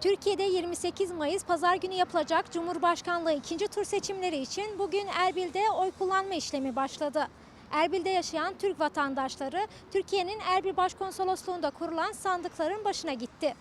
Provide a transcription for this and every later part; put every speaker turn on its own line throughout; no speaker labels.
Türkiye'de 28 Mayıs Pazar günü yapılacak Cumhurbaşkanlığı ikinci tur seçimleri için bugün Erbil'de oy kullanma işlemi başladı. Erbil'de yaşayan Türk vatandaşları Türkiye'nin Erbil Başkonsolosluğu'nda kurulan sandıkların başına gitti.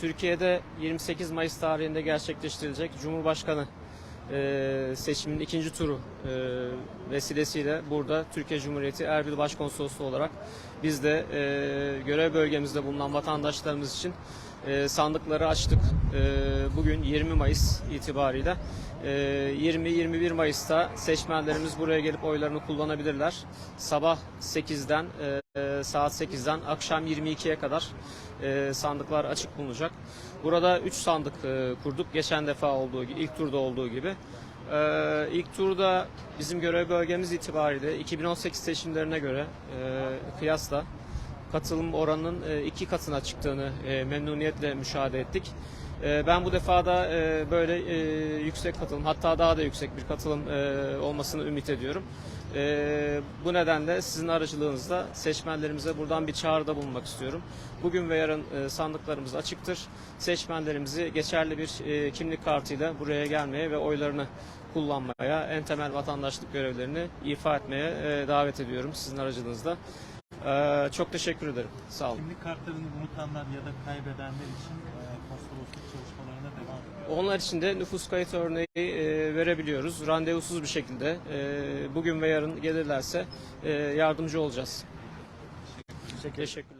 Türkiye'de 28 Mayıs tarihinde gerçekleştirilecek Cumhurbaşkanı e, seçiminin ikinci turu e, vesilesiyle burada Türkiye Cumhuriyeti Erbil Başkonsolosluğu olarak biz de e, görev bölgemizde bulunan vatandaşlarımız için sandıkları açtık. Bugün 20 Mayıs itibariyle e, 20-21 Mayıs'ta seçmenlerimiz buraya gelip oylarını kullanabilirler. Sabah 8'den e, e, saat 8'den akşam 22'ye kadar e, sandıklar açık bulunacak. Burada 3 sandık e, kurduk. Geçen defa olduğu gibi, ilk turda olduğu gibi. E, ilk turda bizim görev bölgemiz itibariyle 2018 seçimlerine göre e, kıyasla katılım oranının iki katına çıktığını memnuniyetle müşahede ettik. E, Ben bu defa da e, böyle e, yüksek katılım hatta daha da yüksek bir katılım e, olmasını ümit ediyorum. E, Bu nedenle sizin aracılığınızla seçmenlerimize buradan bir çağrıda bulunmak istiyorum. Bugün ve yarın e, sandıklarımız açıktır. Seçmenlerimizi geçerli bir e, kimlik kartıyla buraya gelmeye ve oylarını kullanmaya, en temel vatandaşlık görevlerini ifa etmeye e, davet ediyorum sizin aracılığınızla. Ee, çok teşekkür ederim. Sağ olun.
Kimlik kartlarını unutanlar ya da kaybedenler için e, çalışmalarına devam ediyor.
Onlar için de nüfus kayıt örneği e, verebiliyoruz. Randevusuz bir şekilde e, bugün ve yarın gelirlerse e, yardımcı olacağız. Teşekkürler.